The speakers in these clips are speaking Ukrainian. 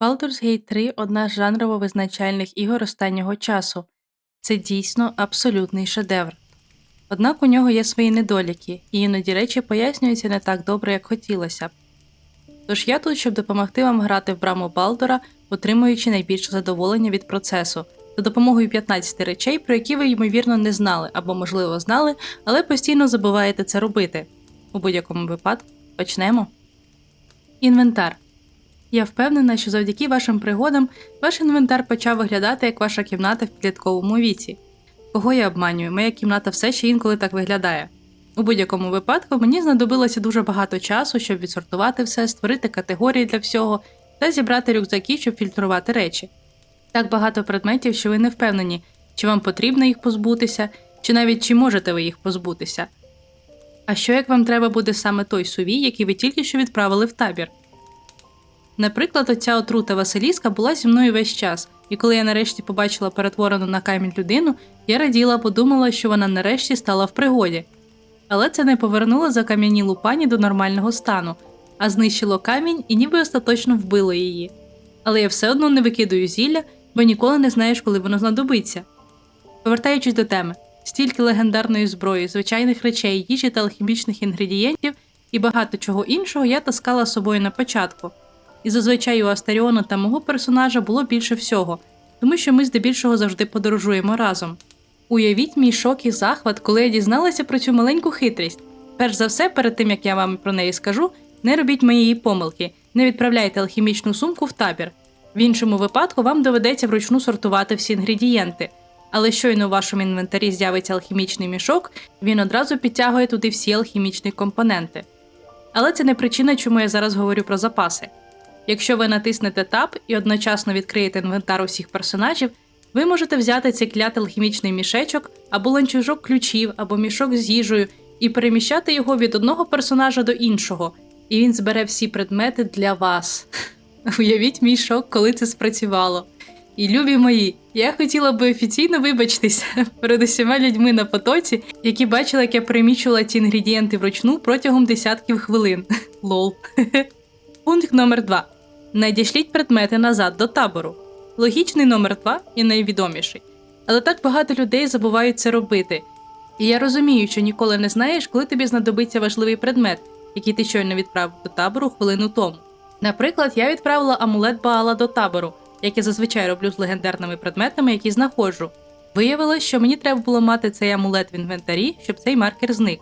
Baldur's Gate 3 – одна з жанрово визначальних ігор останнього часу. Це дійсно абсолютний шедевр. Однак у нього є свої недоліки, і іноді речі пояснюються не так добре, як хотілося б. Тож я тут, щоб допомогти вам грати в браму Балдора, отримуючи найбільше задоволення від процесу, за допомогою 15 речей, про які ви, ймовірно, не знали або, можливо, знали, але постійно забуваєте це робити. У будь-якому випадку почнемо. Інвентар. Я впевнена, що завдяки вашим пригодам ваш інвентар почав виглядати як ваша кімната в підлітковому віці. Кого я обманюю, моя кімната все ще інколи так виглядає. У будь-якому випадку мені знадобилося дуже багато часу, щоб відсортувати все, створити категорії для всього та зібрати рюкзаки, щоб фільтрувати речі. Так багато предметів, що ви не впевнені, чи вам потрібно їх позбутися, чи навіть чи можете ви їх позбутися. А що як вам треба буде саме той сувій, який ви тільки що відправили в табір? Наприклад, оця отрута Василіска була зі мною весь час, і коли я нарешті побачила перетворену на камінь людину, я раділа, подумала, що вона нарешті стала в пригоді. Але це не повернуло закам'янілу пані до нормального стану, а знищило камінь і ніби остаточно вбило її. Але я все одно не викидаю зілля, бо ніколи не знаєш, коли воно знадобиться. Повертаючись до теми, стільки легендарної зброї, звичайних речей, їжі та алхімічних інгредієнтів і багато чого іншого я таскала з собою на початку. І зазвичай у Астаріона та мого персонажа було більше всього, тому що ми здебільшого завжди подорожуємо разом. Уявіть мій шок і захват, коли я дізналася про цю маленьку хитрість. Перш за все, перед тим як я вам про неї скажу, не робіть моєї помилки, не відправляйте алхімічну сумку в табір. В іншому випадку вам доведеться вручну сортувати всі інгредієнти. Але щойно у вашому інвентарі з'явиться алхімічний мішок, він одразу підтягує туди всі алхімічні компоненти. Але це не причина, чому я зараз говорю про запаси. Якщо ви натиснете Tab і одночасно відкриєте інвентар усіх персонажів, ви можете взяти цей клятий алхімічний мішечок або ланцюжок ключів, або мішок з їжею і переміщати його від одного персонажа до іншого, і він збере всі предмети для вас. Уявіть мій шок, коли це спрацювало. І любі мої, я хотіла би офіційно вибачитися перед усіма людьми на потоці, які бачили, як я переміщувала ці інгредієнти вручну протягом десятків хвилин. Лол. Пункт номер 2. Надішліть предмети назад до табору. Логічний номер 2 і найвідоміший. Але так багато людей забувають це робити. І я розумію, що ніколи не знаєш, коли тобі знадобиться важливий предмет, який ти щойно відправив до табору хвилину тому. Наприклад, я відправила амулет Баала до табору, як я зазвичай роблю з легендарними предметами, які знаходжу. Виявилось, що мені треба було мати цей амулет в інвентарі, щоб цей маркер зник.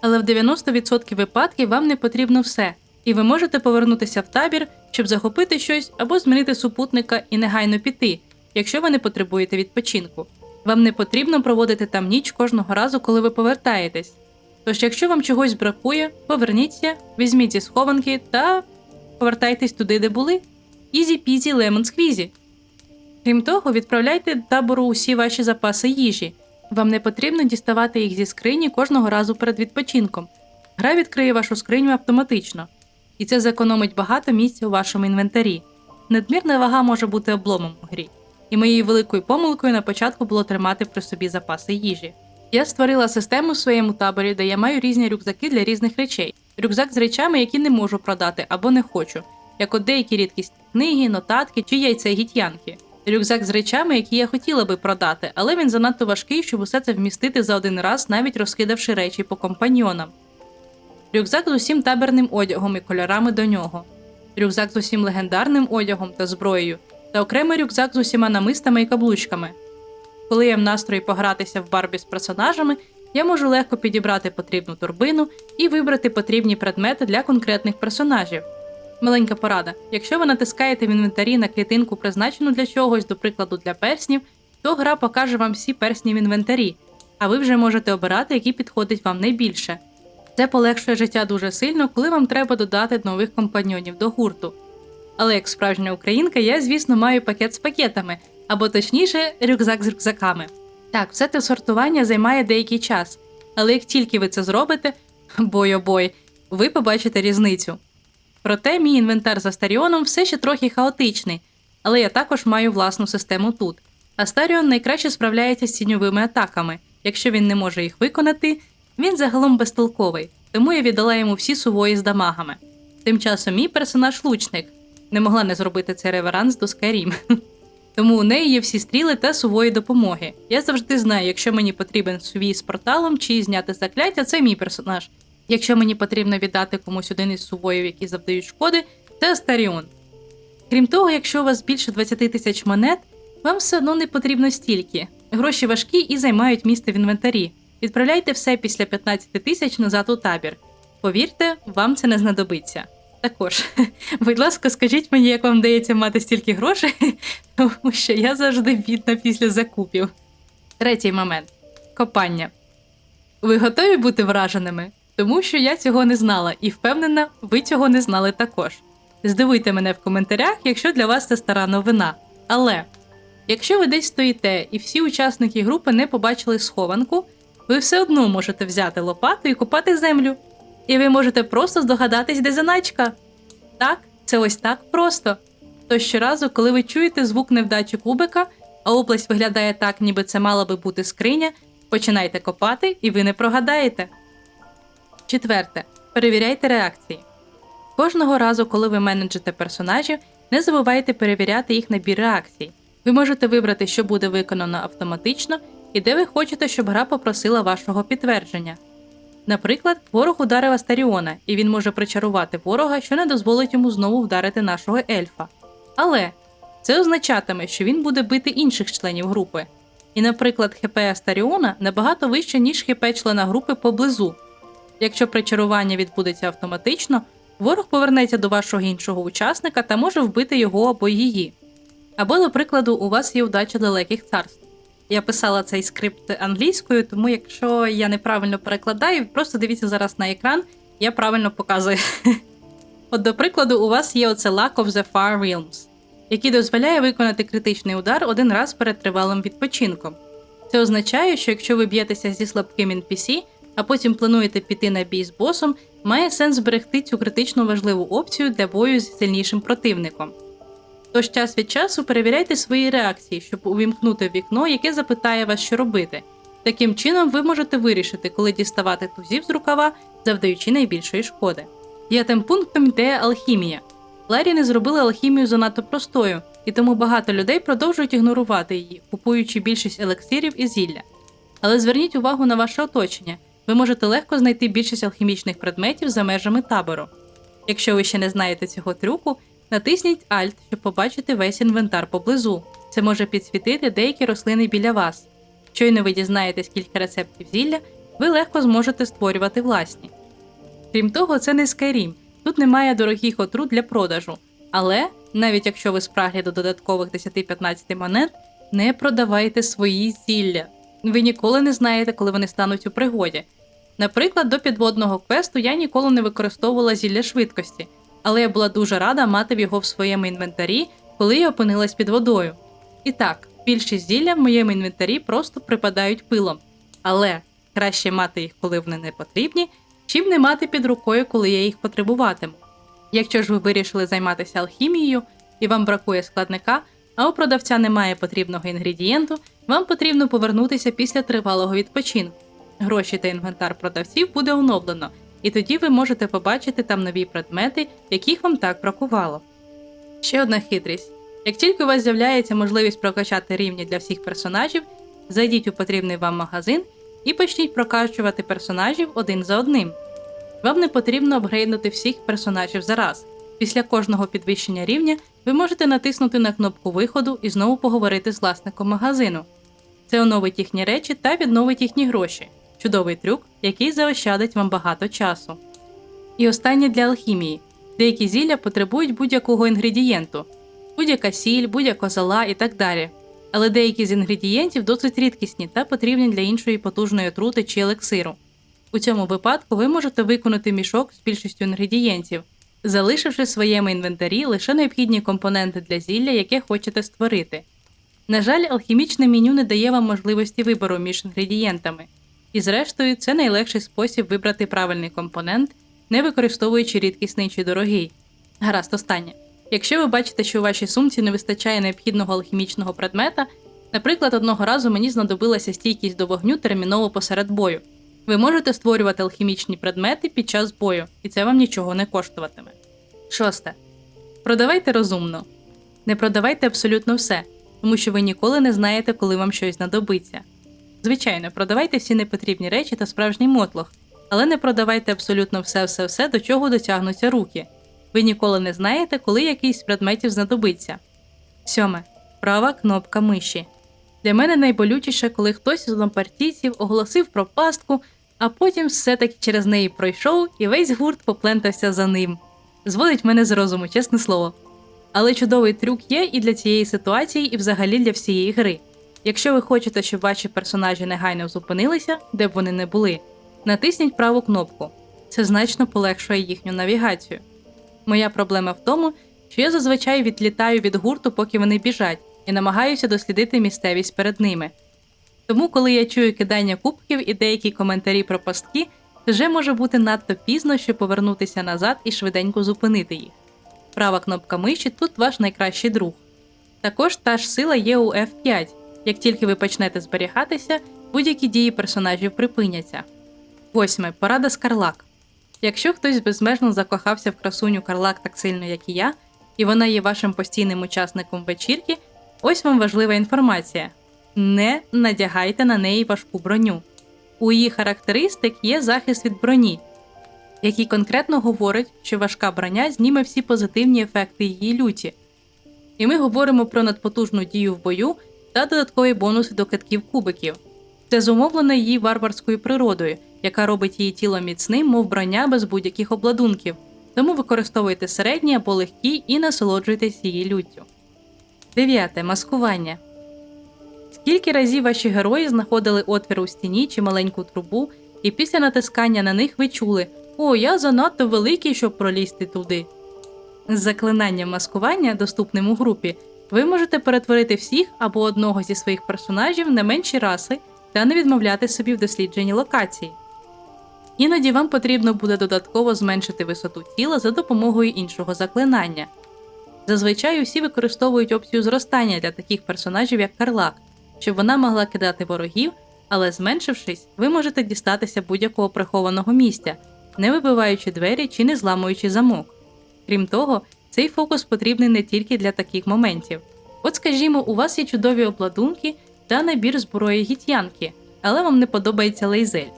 Але в 90% випадків вам не потрібно все, і ви можете повернутися в табір, щоб захопити щось або змінити супутника і негайно піти, якщо ви не потребуєте відпочинку. Вам не потрібно проводити там ніч кожного разу, коли ви повертаєтесь. Тож, якщо вам чогось бракує, поверніться, візьміть зі схованки та повертайтесь туди, де були. Ізі-пізі лемон сквізі. Крім того, відправляйте табору усі ваші запаси їжі. Вам не потрібно діставати їх зі скрині кожного разу перед відпочинком. Гра відкриє вашу скриню автоматично, і це зекономить багато місця у вашому інвентарі. Надмірна вага може бути обломом у грі, і моєю великою помилкою на початку було тримати при собі запаси їжі. Я створила систему в своєму таборі, де я маю різні рюкзаки для різних речей. Рюкзак з речами, які не можу продати або не хочу, як от деякі рідкісні книги, нотатки чи яйця гітянки. Рюкзак з речами, які я хотіла би продати, але він занадто важкий, щоб усе це вмістити за один раз, навіть розкидавши речі по компаньйонам. Рюкзак з усім табірним одягом і кольорами до нього, рюкзак з усім легендарним одягом та зброєю, та окремий рюкзак з усіма намистами і каблучками. Коли я в настрої погратися в барбі з персонажами, я можу легко підібрати потрібну турбину і вибрати потрібні предмети для конкретних персонажів. Маленька порада: якщо ви натискаєте в інвентарі на клітинку, призначену для чогось, до прикладу для перснів, то гра покаже вам всі персні в інвентарі, а ви вже можете обирати, який підходить вам найбільше. Це полегшує життя дуже сильно, коли вам треба додати нових компаньйонів до гурту. Але як справжня українка, я, звісно, маю пакет з пакетами, або точніше, рюкзак з рюкзаками. Так, все те сортування займає деякий час, але як тільки ви це зробите, бой-обой, ви побачите різницю. Проте мій інвентар з Астаріоном все ще трохи хаотичний, але я також маю власну систему тут. Астаріон найкраще справляється з тіньовими атаками. Якщо він не може їх виконати, він загалом безтолковий, тому я віддала йому всі сувої з дамагами. Тим часом мій персонаж лучник. не могла не зробити цей реверанс до Skyrim. Тому у неї є всі стріли та сувої допомоги. Я завжди знаю, якщо мені потрібен сувій з порталом чи зняти закляття, це мій персонаж. Якщо мені потрібно віддати комусь один із сувоїв, які завдають шкоди, це Астаріон. Крім того, якщо у вас більше 20 тисяч монет, вам все одно не потрібно стільки. Гроші важкі і займають місце в інвентарі. Відправляйте все після 15 тисяч назад у табір. Повірте, вам це не знадобиться. Також, будь ласка, скажіть мені, як вам вдається мати стільки грошей, тому що я завжди бідна після закупів. Третій момент копання. Ви готові бути враженими? Тому що я цього не знала, і впевнена, ви цього не знали також. Здивуйте мене в коментарях, якщо для вас це стара новина. Але якщо ви десь стоїте і всі учасники групи не побачили схованку, ви все одно можете взяти лопату і копати землю. І ви можете просто здогадатись, де заначка. Так, це ось так просто. То щоразу, коли ви чуєте звук невдачі кубика, а область виглядає так, ніби це мала би бути скриня, починайте копати, і ви не прогадаєте. Четверте. Перевіряйте реакції. Кожного разу, коли ви менеджите персонажів, не забувайте перевіряти їх набір реакцій. Ви можете вибрати, що буде виконано автоматично, і де ви хочете, щоб гра попросила вашого підтвердження. Наприклад, ворог ударив Астаріона, і він може причарувати ворога, що не дозволить йому знову вдарити нашого ельфа. Але це означатиме, що він буде бити інших членів групи. І, наприклад, ХП Астаріона набагато вище, ніж ХП члена групи поблизу. Якщо причарування відбудеться автоматично, ворог повернеться до вашого іншого учасника та може вбити його або її. Або, до прикладу, у вас є удача далеких царств. Я писала цей скрипт англійською, тому якщо я неправильно перекладаю, просто дивіться зараз на екран, я правильно показую. От, до прикладу, у вас є оце Luck of the Far Realms, який дозволяє виконати критичний удар один раз перед тривалим відпочинком. Це означає, що якщо ви б'єтеся зі слабким NPC, а потім плануєте піти на бій з босом, має сенс зберегти цю критично важливу опцію для бою з сильнішим противником. Тож час від часу перевіряйте свої реакції, щоб увімкнути вікно, яке запитає вас, що робити. Таким чином, ви можете вирішити, коли діставати тузів з рукава, завдаючи найбільшої шкоди. П'ятим пунктом йде алхімія. Ларі не зробили алхімію занадто простою, і тому багато людей продовжують ігнорувати її, купуючи більшість елексирів і зілля. Але зверніть увагу на ваше оточення. Ви можете легко знайти більшість алхімічних предметів за межами табору. Якщо ви ще не знаєте цього трюку, натисніть Alt, щоб побачити весь інвентар поблизу. Це може підсвітити деякі рослини біля вас. Щойно ви дізнаєтесь кілька рецептів зілля, ви легко зможете створювати власні. Крім того, це не Skyrim, тут немає дорогих отрут для продажу. Але навіть якщо ви спраглі до додаткових 10-15 монет, не продавайте свої зілля. Ви ніколи не знаєте, коли вони стануть у пригоді. Наприклад, до підводного квесту я ніколи не використовувала зілля швидкості, але я була дуже рада мати його в своєму інвентарі, коли я опинилась під водою. І так, більшість зілля в моєму інвентарі просто припадають пилом, але краще мати їх, коли вони не потрібні, чим не мати під рукою, коли я їх потребуватиму. Якщо ж ви вирішили займатися алхімією і вам бракує складника, а у продавця немає потрібного інгредієнту, вам потрібно повернутися після тривалого відпочинку. Гроші та інвентар продавців буде оновлено, і тоді ви можете побачити там нові предмети, яких вам так бракувало. Ще одна хитрість: як тільки у вас з'являється можливість прокачати рівні для всіх персонажів, зайдіть у потрібний вам магазин і почніть прокачувати персонажів один за одним. Вам не потрібно апгрейднути всіх персонажів зараз. Після кожного підвищення рівня ви можете натиснути на кнопку виходу і знову поговорити з власником магазину. Це оновить їхні речі та відновить їхні гроші. Чудовий трюк, який заощадить вам багато часу. І останнє для алхімії. Деякі зілля потребують будь-якого інгредієнту, будь-яка сіль, будь-яка зола і так далі. Але деякі з інгредієнтів досить рідкісні та потрібні для іншої потужної отрути чи елексиру. У цьому випадку ви можете виконати мішок з більшістю інгредієнтів, залишивши в своєму інвентарі лише необхідні компоненти для зілля, яке хочете створити. На жаль, алхімічне меню не дає вам можливості вибору між інгредієнтами, і зрештою це найлегший спосіб вибрати правильний компонент, не використовуючи рідкісний чи дорогий. Гаразд, останнє. Якщо ви бачите, що у вашій сумці не вистачає необхідного алхімічного предмета, наприклад, одного разу мені знадобилася стійкість до вогню терміново посеред бою. Ви можете створювати алхімічні предмети під час бою, і це вам нічого не коштуватиме. Шосте. Продавайте розумно. Не продавайте абсолютно все, тому що ви ніколи не знаєте, коли вам щось знадобиться. Звичайно, продавайте всі непотрібні речі та справжній мотлох, але не продавайте абсолютно все-все-все, до чого дотягнуться руки. Ви ніколи не знаєте, коли якийсь з предметів знадобиться. Сьоме. Права кнопка миші. Для мене найболючіше, коли хтось із однопартійців оголосив про пастку, а потім все-таки через неї пройшов і весь гурт поплентався за ним. Зводить мене з розуму, чесне слово. Але чудовий трюк є і для цієї ситуації, і взагалі для всієї гри. Якщо ви хочете, щоб ваші персонажі негайно зупинилися, де б вони не були, натисніть праву кнопку. Це значно полегшує їхню навігацію. Моя проблема в тому, що я зазвичай відлітаю від гурту, поки вони біжать, і намагаюся дослідити місцевість перед ними. Тому, коли я чую кидання кубків і деякі коментарі про пастки, вже може бути надто пізно, щоб повернутися назад і швиденько зупинити їх. Права кнопка миші тут ваш найкращий друг. Також та ж сила є у F5. Як тільки ви почнете зберігатися, будь-які дії персонажів припиняться. Восьме. Порада з Карлак. Якщо хтось безмежно закохався в красуню Карлак так сильно, як і я, і вона є вашим постійним учасником вечірки, ось вам важлива інформація: не надягайте на неї важку броню. У її характеристик є захист від броні, який конкретно говорить, що важка броня зніме всі позитивні ефекти її люті. І ми говоримо про надпотужну дію в бою та додаткові бонуси до китків кубиків. Це зумовлено її варварською природою, яка робить її тіло міцним, мов броня без будь-яких обладунків. Тому використовуйте середні або легкі і насолоджуйтесь її люттю. Дев'яте. Маскування. Скільки разів ваші герої знаходили отвір у стіні чи маленьку трубу, і після натискання на них ви чули О, я занадто великий, щоб пролізти туди. З заклинанням маскування, доступним у групі, ви можете перетворити всіх або одного зі своїх персонажів на менші раси та не відмовляти собі в дослідженні локації. Іноді вам потрібно буде додатково зменшити висоту тіла за допомогою іншого заклинання. Зазвичай усі використовують опцію зростання для таких персонажів, як Карлак, щоб вона могла кидати ворогів, але зменшившись, ви можете дістатися будь-якого прихованого місця, не вибиваючи двері чи не зламуючи замок. Крім того, цей фокус потрібний не тільки для таких моментів. От, скажімо, у вас є чудові обладунки та набір зброї гітянки, але вам не подобається лейзель.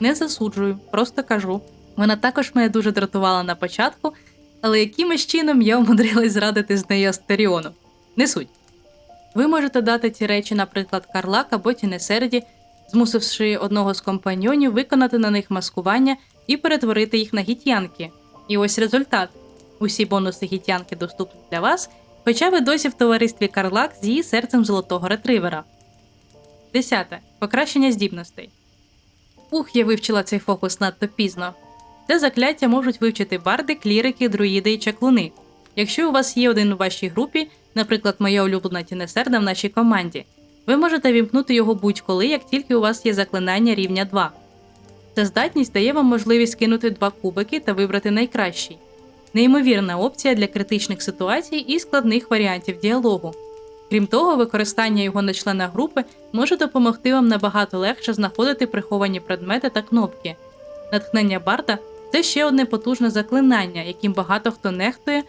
Не засуджую, просто кажу. Вона також мене дуже дратувала на початку, але якимось чином я умудрилась зрадити з нею Астеріону. Не суть. Ви можете дати ці речі, наприклад, Карлак або Тінесерді, змусивши одного з компаньйонів виконати на них маскування і перетворити їх на гітянки. І ось результат. Усі бонуси гітянки доступні для вас, хоча ви досі в товаристві Карлак з її серцем золотого ретривера. Десяте. Покращення здібностей. Ух, я вивчила цей фокус надто пізно. Це закляття можуть вивчити барди, клірики, друїди і чаклуни. Якщо у вас є один у вашій групі, наприклад, моя улюблена тінесерда в нашій команді, ви можете вімкнути його будь-коли, як тільки у вас є заклинання рівня 2. Ця здатність дає вам можливість кинути два кубики та вибрати найкращий. Неймовірна опція для критичних ситуацій і складних варіантів діалогу. Крім того, використання його на члена групи може допомогти вам набагато легше знаходити приховані предмети та кнопки. Натхнення Барда це ще одне потужне заклинання, яким багато хто нехтує,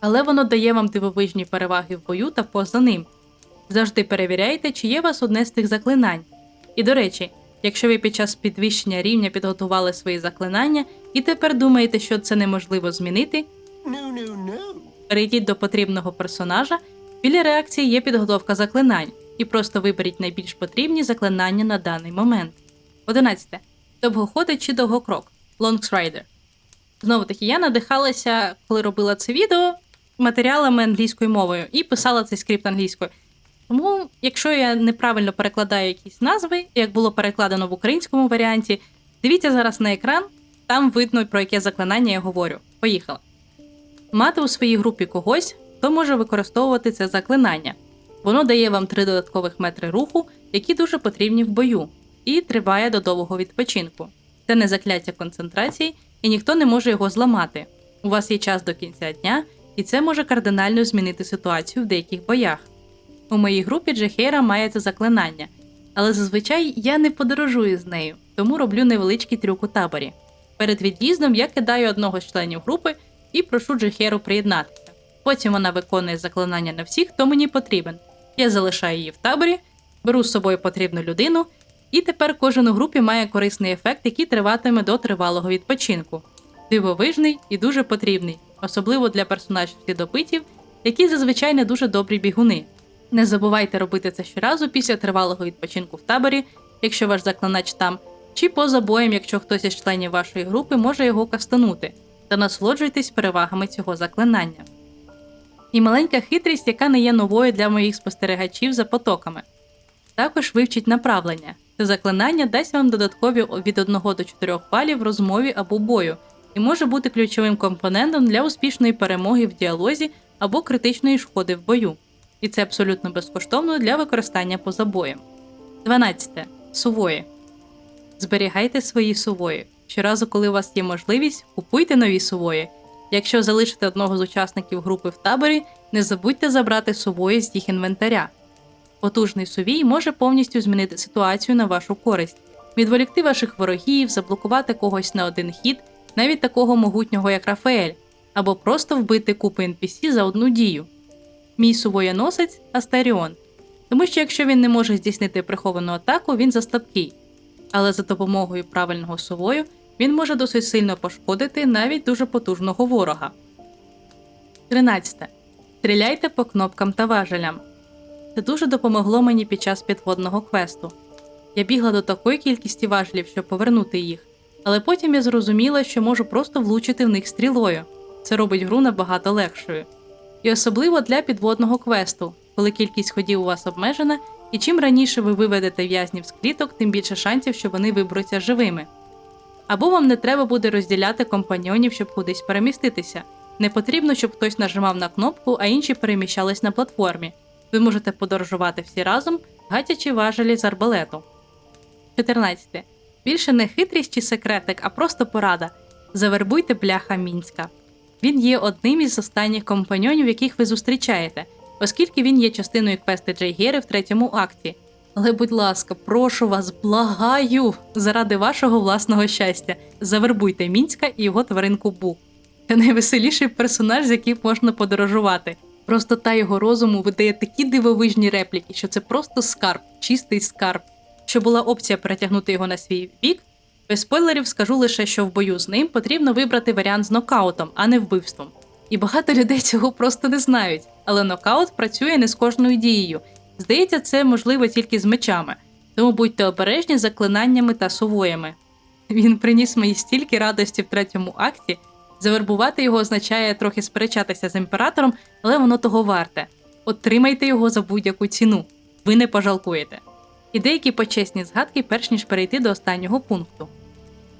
але воно дає вам дивовижні переваги в бою та поза ним. Завжди перевіряйте, чи є у вас одне з тих заклинань. І до речі, якщо ви під час підвищення рівня підготували свої заклинання і тепер думаєте, що це неможливо змінити, No, no, no. перейдіть до потрібного персонажа. Біля реакції є підготовка заклинань, і просто виберіть найбільш потрібні заклинання на даний момент. 11. Довгоходить чи довгокрок. Longsrider. Знову таки, я надихалася, коли робила це відео матеріалами англійською мовою і писала цей скрипт англійською. Тому, якщо я неправильно перекладаю якісь назви, як було перекладено в українському варіанті, дивіться зараз на екран, там видно, про яке заклинання я говорю. Поїхали. Мати у своїй групі когось, хто може використовувати це заклинання. Воно дає вам три додаткових метри руху, які дуже потрібні в бою, і триває до довгого відпочинку. Це не закляття концентрації, і ніхто не може його зламати. У вас є час до кінця дня, і це може кардинально змінити ситуацію в деяких боях. У моїй групі Джехейра має це заклинання, але зазвичай я не подорожую з нею, тому роблю невеличкий трюк у таборі. Перед від'їздом я кидаю одного з членів групи і прошу Джехеру приєднатися. Потім вона виконує заклинання на всіх, хто мені потрібен. Я залишаю її в таборі, беру з собою потрібну людину, і тепер кожен у групі має корисний ефект, який триватиме до тривалого відпочинку. Дивовижний і дуже потрібний, особливо для персонажів слідопитів, які зазвичай не дуже добрі бігуни. Не забувайте робити це щоразу після тривалого відпочинку в таборі, якщо ваш заклинач там, чи поза боєм, якщо хтось із членів вашої групи може його кастанути, та насолоджуйтесь перевагами цього заклинання. І маленька хитрість, яка не є новою для моїх спостерігачів за потоками. Також вивчіть направлення. Це заклинання дасть вам додаткові від 1 до 4 балів в розмові або бою, і може бути ключовим компонентом для успішної перемоги в діалозі або критичної шкоди в бою. І це абсолютно безкоштовно для використання поза боєм. 12. Сувої. Зберігайте свої сувої. Щоразу, коли у вас є можливість, купуйте нові сувої. Якщо залишите одного з учасників групи в таборі, не забудьте забрати сувої з їх інвентаря. Потужний сувій може повністю змінити ситуацію на вашу користь, відволікти ваших ворогів, заблокувати когось на один хід, навіть такого могутнього, як Рафаель, або просто вбити купу NPC за одну дію. Мій сувоєносець Астеріон, тому що якщо він не може здійснити приховану атаку, він заслабкий. Але за допомогою правильного сувою він може досить сильно пошкодити навіть дуже потужного ворога. 13. Стріляйте по кнопкам та важелям. Це дуже допомогло мені під час підводного квесту. Я бігла до такої кількості важелів, щоб повернути їх, але потім я зрозуміла, що можу просто влучити в них стрілою. Це робить гру набагато легшою. І особливо для підводного квесту, коли кількість ходів у вас обмежена, і чим раніше ви виведете в'язнів з кліток, тим більше шансів, що вони виберуться живими. Або вам не треба буде розділяти компаньйонів, щоб кудись переміститися. Не потрібно, щоб хтось нажимав на кнопку, а інші переміщались на платформі. Ви можете подорожувати всі разом, гатячи важелі з арбалету. 14. Більше не хитрість чи секретик, а просто порада. Завербуйте бляха мінська. Він є одним із останніх компаньонів, яких ви зустрічаєте, оскільки він є частиною квести Джейгери в третьому акті. Але, будь ласка, прошу вас, благаю, заради вашого власного щастя, завербуйте мінська і його тваринку Бу. Це найвеселіший персонаж, з яким можна подорожувати. Простота його розуму видає такі дивовижні репліки, що це просто скарб, чистий скарб. Що була опція перетягнути його на свій бік, без спойлерів скажу лише, що в бою з ним потрібно вибрати варіант з нокаутом, а не вбивством. І багато людей цього просто не знають, але нокаут працює не з кожною дією. Здається, це можливо тільки з мечами, тому будьте обережні з заклинаннями та сувоями. Він приніс мені стільки радості в третьому акті. Завербувати його означає трохи сперечатися з імператором, але воно того варте. Отримайте його за будь-яку ціну. Ви не пожалкуєте. І деякі почесні згадки, перш ніж перейти до останнього пункту.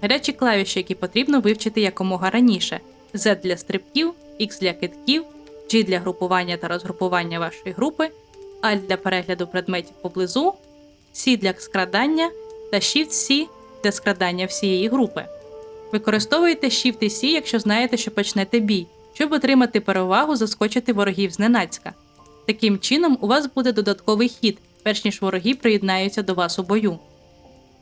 Гарячі клавіші, які потрібно вивчити якомога раніше: Z для стрибків, X для китків, G для групування та розгрупування вашої групи, Alt для перегляду предметів поблизу, C для скрадання та Shift-C для скрадання всієї групи. Використовуйте Shift і C, якщо знаєте, що почнете бій, щоб отримати перевагу заскочити ворогів зненацька. Таким чином, у вас буде додатковий хід, перш ніж вороги приєднаються до вас у бою.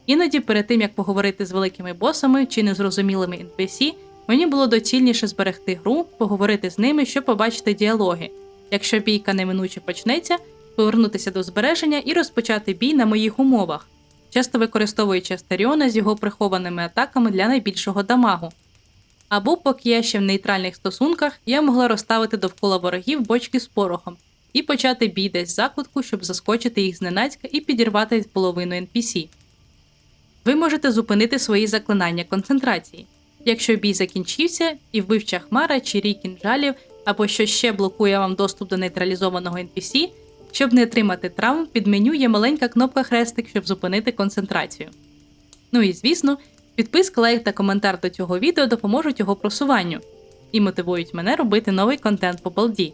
Іноді, перед тим як поговорити з великими босами чи незрозумілими NPC, мені було доцільніше зберегти гру, поговорити з ними, щоб побачити діалоги. Якщо бійка неминуче почнеться, повернутися до збереження і розпочати бій на моїх умовах, часто використовуючи Астеріона з його прихованими атаками для найбільшого дамагу. Або, поки я ще в нейтральних стосунках, я могла розставити довкола ворогів бочки з порохом і почати бій десь закутку, щоб заскочити їх зненацька і підірвати половину NPC. Ви можете зупинити свої заклинання концентрації. Якщо бій закінчився, і вбивча хмара чи рій кінжалів, або що ще блокує вам доступ до нейтралізованого NPC, щоб не отримати травм, під меню є маленька кнопка хрестик, щоб зупинити концентрацію. Ну і звісно, підписка, лайк та коментар до цього відео допоможуть його просуванню і мотивують мене робити новий контент по балді.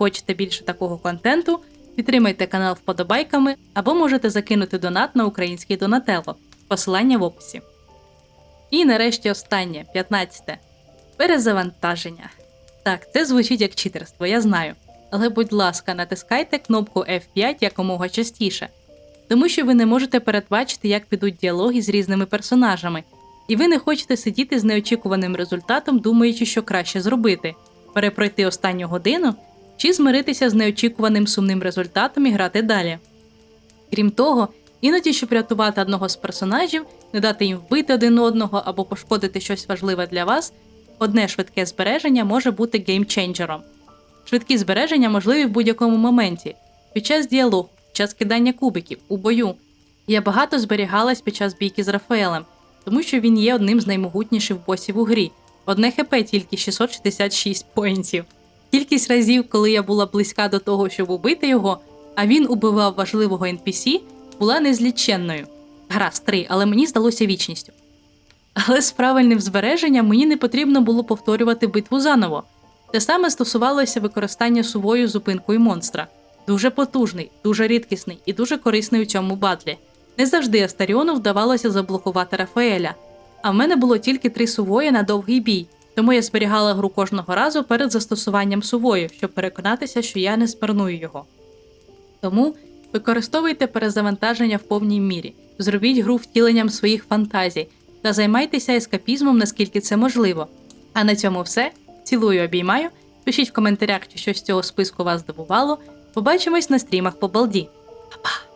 Хочете більше такого контенту? Підтримайте канал вподобайками або можете закинути донат на український Донателло. Посилання в описі. І нарешті останнє, 15. Перезавантаження. Так, це звучить як читерство, я знаю. Але, будь ласка, натискайте кнопку F5 якомога частіше, тому що ви не можете передбачити, як підуть діалоги з різними персонажами, і ви не хочете сидіти з неочікуваним результатом, думаючи, що краще зробити. перепройти останню годину, чи змиритися з неочікуваним сумним результатом і грати далі. Крім того, іноді, щоб рятувати одного з персонажів, не дати їм вбити один одного або пошкодити щось важливе для вас, одне швидке збереження може бути геймченджером. Швидкі збереження можливі в будь-якому моменті, під час діалогу, під час кидання кубиків, у бою. Я багато зберігалась під час бійки з Рафаелем, тому що він є одним з наймогутніших босів у грі. Одне хп тільки 666 поінтів. Кількість разів, коли я була близька до того, щоб убити його, а він убивав важливого NPC, була незліченною. Гаразд, три, але мені здалося вічністю. Але з правильним збереженням мені не потрібно було повторювати битву заново. Те саме стосувалося використання сувою зупинкою монстра. Дуже потужний, дуже рідкісний і дуже корисний у цьому батлі. Не завжди Астаріону вдавалося заблокувати Рафаеля, а в мене було тільки три сувої на довгий бій, тому я зберігала гру кожного разу перед застосуванням сувою, щоб переконатися, що я не смарную його. Тому використовуйте перезавантаження в повній мірі, зробіть гру втіленням своїх фантазій та займайтеся ескапізмом, наскільки це можливо. А на цьому все. Цілую, обіймаю. Пишіть в коментарях, чи щось з цього списку вас здивувало. Побачимось на стрімах по балді. Па-па!